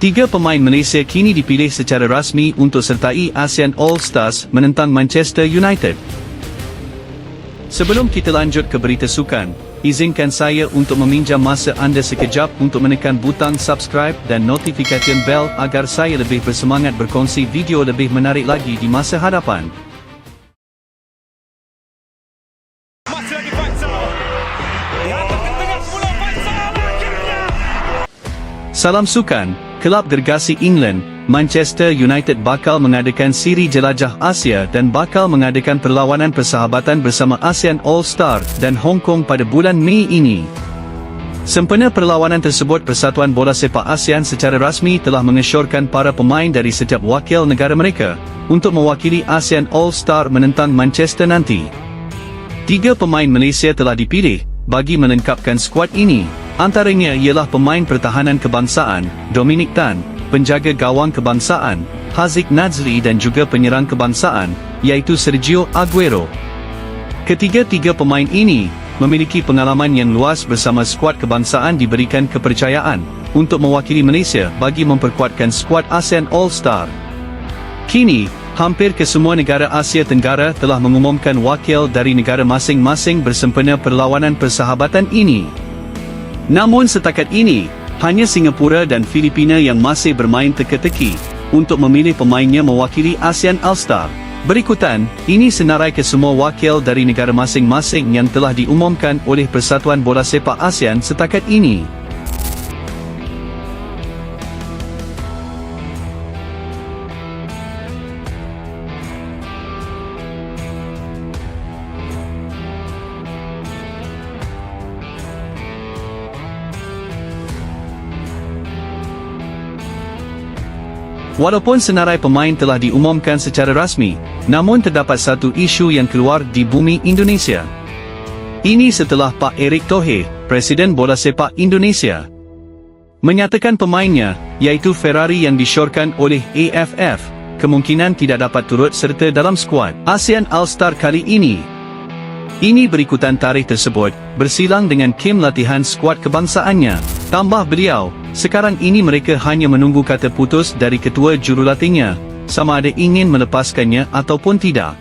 Tiga pemain Malaysia kini dipilih secara rasmi untuk sertai ASEAN All-Stars menentang Manchester United. Sebelum kita lanjut ke berita sukan, izinkan saya untuk meminjam masa anda sekejap untuk menekan butang subscribe dan notification bell agar saya lebih bersemangat berkongsi video lebih menarik lagi di masa hadapan. Masih lagi Faisal. Dihantarkan tengah semula Faisal akhirnya. Salam sukan, kelab gergasi England, Manchester United bakal mengadakan siri jelajah Asia dan bakal mengadakan perlawanan persahabatan bersama ASEAN All-Star dan Hong Kong pada bulan Mei ini. Sempena perlawanan tersebut Persatuan Bola Sepak ASEAN secara rasmi telah mengesyorkan para pemain dari setiap wakil negara mereka untuk mewakili ASEAN All-Star menentang Manchester nanti. Tiga pemain Malaysia telah dipilih bagi melengkapkan skuad ini. Antaranya ialah pemain pertahanan kebangsaan, Dominic Tan, penjaga gawang kebangsaan, Haziq Nazri dan juga penyerang kebangsaan, iaitu Sergio Aguero. Ketiga-tiga pemain ini memiliki pengalaman yang luas bersama skuad kebangsaan diberikan kepercayaan untuk mewakili Malaysia bagi memperkuatkan skuad ASEAN All-Star. Kini, hampir kesemua negara Asia Tenggara telah mengumumkan wakil dari negara masing-masing bersempena perlawanan persahabatan ini. Namun setakat ini, hanya Singapura dan Filipina yang masih bermain teka-teki untuk memilih pemainnya mewakili ASEAN All-Star. Berikutan, ini senarai kesemua wakil dari negara masing-masing yang telah diumumkan oleh Persatuan Bola Sepak ASEAN setakat ini. Walaupun senarai pemain telah diumumkan secara rasmi, namun terdapat satu isu yang keluar di bumi Indonesia. Ini setelah Pak Erick Thohir, Presiden Bola Sepak Indonesia, menyatakan pemainnya, iaitu Ferrari yang disyorkan oleh AFF, kemungkinan tidak dapat turut serta dalam skuad ASEAN All-Star kali ini. Ini berikutan tarikh tersebut, bersilang dengan kem latihan skuad kebangsaannya. Tambah beliau, sekarang ini mereka hanya menunggu kata putus dari ketua jurulatihnya, sama ada ingin melepaskannya ataupun tidak.